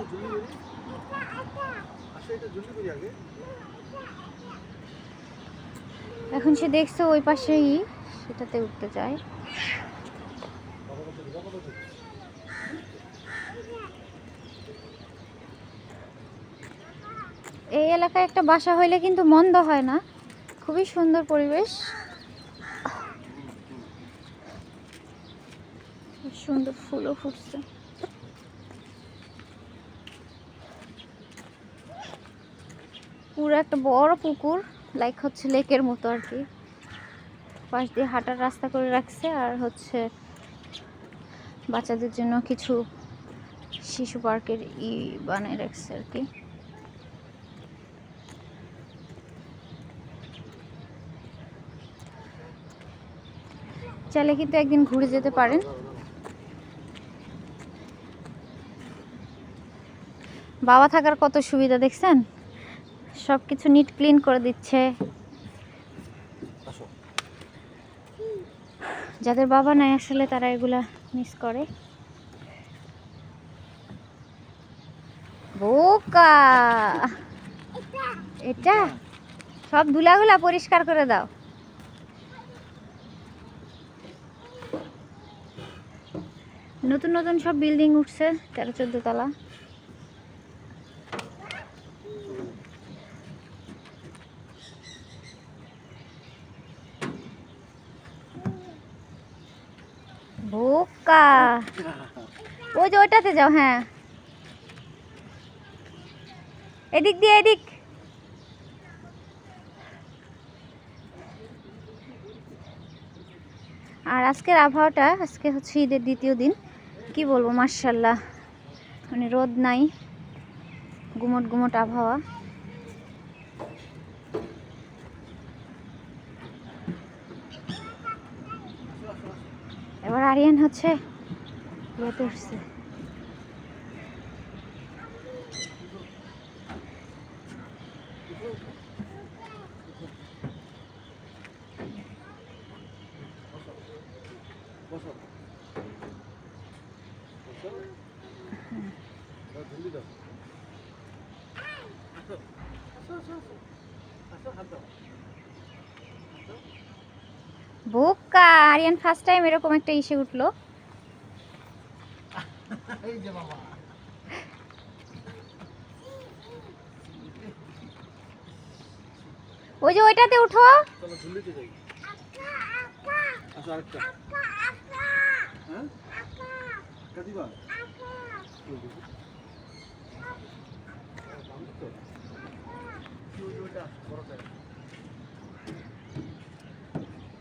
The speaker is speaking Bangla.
আসো জলদি আসো এটা জলদি আগে? এখন সে দেখছে ওই পাশেই, সেটাতে উঠতে কত এই এলাকায় একটা বাসা হইলে কিন্তু মন্দ হয় না। খুবই সুন্দর পরিবেশ। সুন্দর ফুলও ফুটছে। পুরো একটা বড় পুকুর লাইক হচ্ছে লেকের মতো আর কি পাশ দিয়ে হাঁটার রাস্তা করে রাখছে, আর হচ্ছে বাচ্চাদের জন্য কিছু শিশু পার্কের ই বানিয়ে রাখছে আর কি চাইলে কিন্তু একদিন ঘুরে যেতে পারেন। বাবা থাকার কত সুবিধা দেখছেন? সব কিছু নিট ক্লিন করে দিচ্ছে। যাদের বাবা নাই আসলে তারা এগুলা মিস করে। বোকা! এটা? সব ধুলাগুলা পরিষ্কার করে দাও। নতুন নতুন সব বিল্ডিং উঠছে তেরো চোদ্দ তলা। বোকা। ওই যে ওইটাতে যাও হ্যাঁ। এদিক দিয়ে, এদিক। আর আজকের আবহাওয়াটা, আজকে হচ্ছে ঈদের দ্বিতীয় দিন। কি বলব মার্শাল্লাহ মানে রোদ নাই, গুমট গুমট আবহাওয়া। এবার আরিয়ান হচ্ছে উঠছে বোকা আরিয়ান ফার্স্ট টাইম এরকম একটা ইসে উঠল। ওই যে ওইটাতে উঠো। বড়টা?